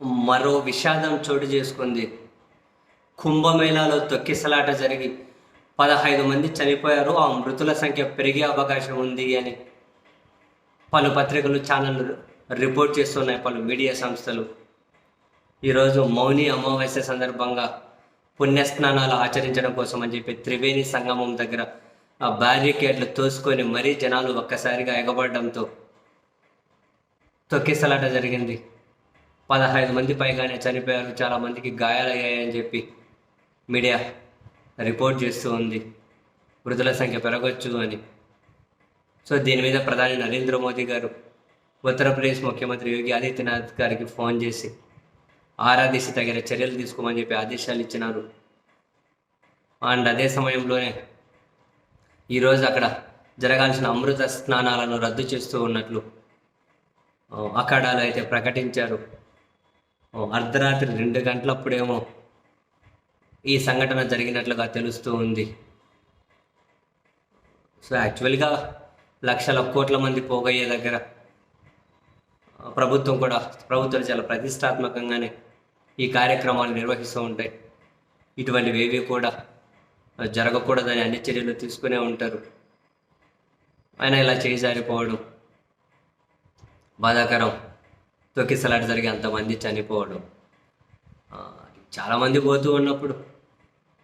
మరో విషాదం చోటు చేసుకుంది. కుంభమేళాలో తొక్కిసలాట జరిగి పదహైదు మంది చనిపోయారు. ఆ మృతుల సంఖ్య పెరిగే అవకాశం ఉంది అని పలు పత్రికలు ఛానళ్ళు రిపోర్ట్ చేస్తున్నాయి పలు మీడియా సంస్థలు. ఈరోజు మౌని అమావాస్య సందర్భంగా పుణ్యస్నానాలు ఆచరించడం కోసం అని చెప్పి త్రివేణి సంగమం దగ్గర ఆ బ్యారికేడ్లు తోసుకొని మరీ జనాలు ఒక్కసారిగా ఎగబడడంతో తొక్కిసలాట జరిగింది. పదహైదు మంది పైగానే చనిపోయారు. చాలా మందికి గాయాలయ్యాయని చెప్పి మీడియా రిపోర్ట్ చేస్తూ ఉంది. మృతుల సంఖ్య పెరగొచ్చు అని. సో దీని మీద ప్రధాని నరేంద్ర మోదీ గారు ఉత్తరప్రదేశ్ ముఖ్యమంత్రి యోగి ఆదిత్యనాథ్ గారికి ఫోన్ చేసి ఆరాధిసి తగిన చర్యలు తీసుకోమని చెప్పి ఆదేశాలు ఇచ్చినారు. అండ్ అదే సమయంలోనే ఈరోజు అక్కడ జరగాల్సిన అమృత స్నానాలను రద్దు చేస్తూ ఉన్నట్లు అఖాడాలు అయితే ప్రకటించారు. అర్ధరాత్రి రెండు గంటలప్పుడేమో ఈ సంఘటన జరిగినట్లుగా తెలుస్తూ ఉంది. సో యాక్చువల్గా లక్షల కోట్ల మంది పోగయ్యే దగ్గర ప్రభుత్వం కూడా ప్రభుత్వాలు చాలా ప్రతిష్టాత్మకంగానే ఈ కార్యక్రమాలు నిర్వహిస్తూ ఉంటాయి ఇటువంటివేవి ఏవి కూడా జరగకూడదని అన్ని చర్యలు తీసుకునే ఉంటారు. ఆయన ఇలా చేయి బాధాకరం. తొక్కిసలాట జరిగి అంతమంది చనిపోవడం. చాలామంది పోతూ ఉన్నప్పుడు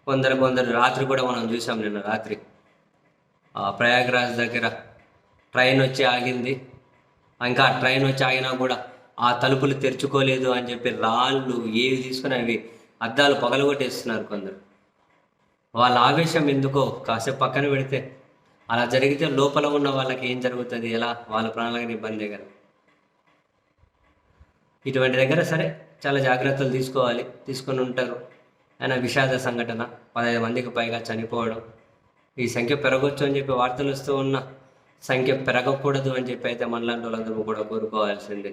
కొందరు కొందరు రాత్రి కూడా మనం చూసాం నిన్న రాత్రి. ఆ, ప్రయాగ్రాజ్ దగ్గర ట్రైన్ వచ్చి ఆగింది. ఇంకా ఆ ట్రైన్ వచ్చి ఆగినా కూడా ఆ తలుపులు తెరుచుకోలేదు అని చెప్పి రాళ్ళు ఏవి తీసుకుని అవి అద్దాలు పగలగొట్టేస్తున్నారు కొందరు. వాళ్ళ ఆవేశం ఎందుకో కాసేపు పక్కన పెడితే అలా జరిగితే లోపల ఉన్న వాళ్ళకి ఏం జరుగుతుంది? ఎలా? వాళ్ళ ప్రాణాలకు ఇబ్బంది కదా. ఇటువంటి దగ్గర సరే చాలా జాగ్రత్తలు తీసుకోవాలి తీసుకొని ఉంటారు. ఆయన విషాద సంఘటన పదహైదు మందికి పైగా చనిపోవడం ఈ సంఖ్య పెరగొచ్చు అని చెప్పి వార్తలు వస్తూ ఉన్న సంఖ్య పెరగకూడదు అని చెప్పి అయితే మనలాంటి వాళ్ళందరూ కూడా కోరుకోవాల్సిందే.